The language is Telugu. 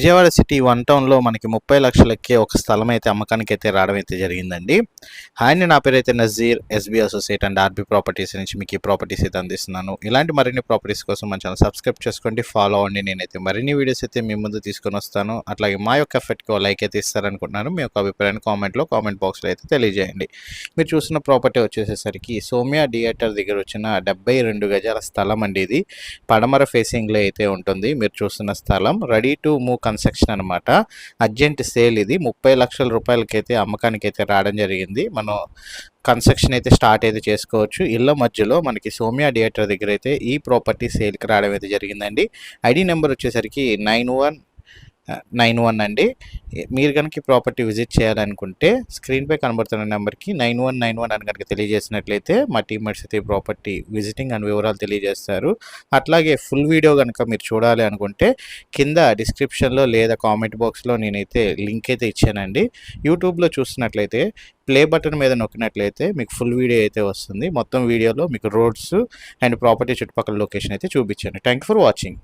విజయవాడ సిటీ వన్ టౌన్లో మనకి ముప్పై లక్షలకే ఒక స్థలం అయితే అమ్మకానికి అయితే రావడం అయితే జరిగిందండి. హాయ్ నా పేరు అయితే Nazeer SB associate and RB properties నుంచి మీకు ఈ ప్రాపర్టీస్ అయితే అందిస్తున్నాను. ఇలాంటి మరిన్ని ప్రాపర్టీస్ కోసం మన ఛానల్ సబ్స్క్రైబ్ చేసుకోండి ఫాలో అవ్వండి. నేనైతే మరిన్ని వీడియోస్ అయితే మీ ముందు తీసుకొని వస్తాను. అట్లాగే మా యొక్క ఎఫెక్ట్కి లైక్ అయితే ఇస్తారనుకుంటున్నాను. మీ యొక్క అభిప్రాయాన్ని కామెంట్లో కామెంట్ బాక్స్లో అయితే తెలియజేయండి. మీరు చూసిన ప్రాపర్టీ వచ్చేసేసరికి సోమియా థియేటర్ దగ్గర వచ్చిన డెబ్బై రెండు గజాల స్థలం అండి ఇది. పడమర ఫేసింగ్లో అయితే ఉంటుంది. మీరు చూస్తున్న స్థలం రెడీ టు మూవ్ కన్స్ట్రక్షన్ అనమాట అర్జెంట్ సేల్ ఇది. ముప్పై లక్షల రూపాయలకైతే అమ్మకానికి అయితే రావడం జరిగింది. మనం కన్స్ట్రక్షన్ అయితే స్టార్ట్ అయితే చేసుకోవచ్చు. ఇళ్ళ మధ్యలో మనకి సోమియా థియేటర్ దగ్గర అయితే ఈ ప్రాపర్టీ సేల్కి రావడం అయితే జరిగిందండి. ఐడి నెంబర్ వచ్చేసరికి నైన్ వన్ నైన్ వన్ అండి. మీరు కనుక ఈ ప్రాపర్టీ విజిట్ చేయాలనుకుంటే స్క్రీన్పై కనబడుతున్న నెంబర్కి నైన్ వన్ నైన్ వన్ అని కనుక తెలియజేసినట్లయితే మా టీమ్మేట్స్ అయితే ప్రాపర్టీ విజిటింగ్ అండ్ వివరాలు తెలియజేస్తారు. అట్లాగే ఫుల్ వీడియో కనుక మీరు చూడాలి అనుకుంటే కింద డిస్క్రిప్షన్లో లేదా కామెంట్ బాక్స్లో నేనైతే లింక్ అయితే ఇచ్చానండి. యూట్యూబ్లో చూస్తున్నట్లయితే ప్లే బటన్ మీద నొక్కినట్లయితే మీకు ఫుల్ వీడియో అయితే వస్తుంది. మొత్తం వీడియోలో మీకు రోడ్స్ అండ్ ప్రాపర్టీ చుట్టుపక్కల లొకేషన్ అయితే చూపించాను. Thank for watching.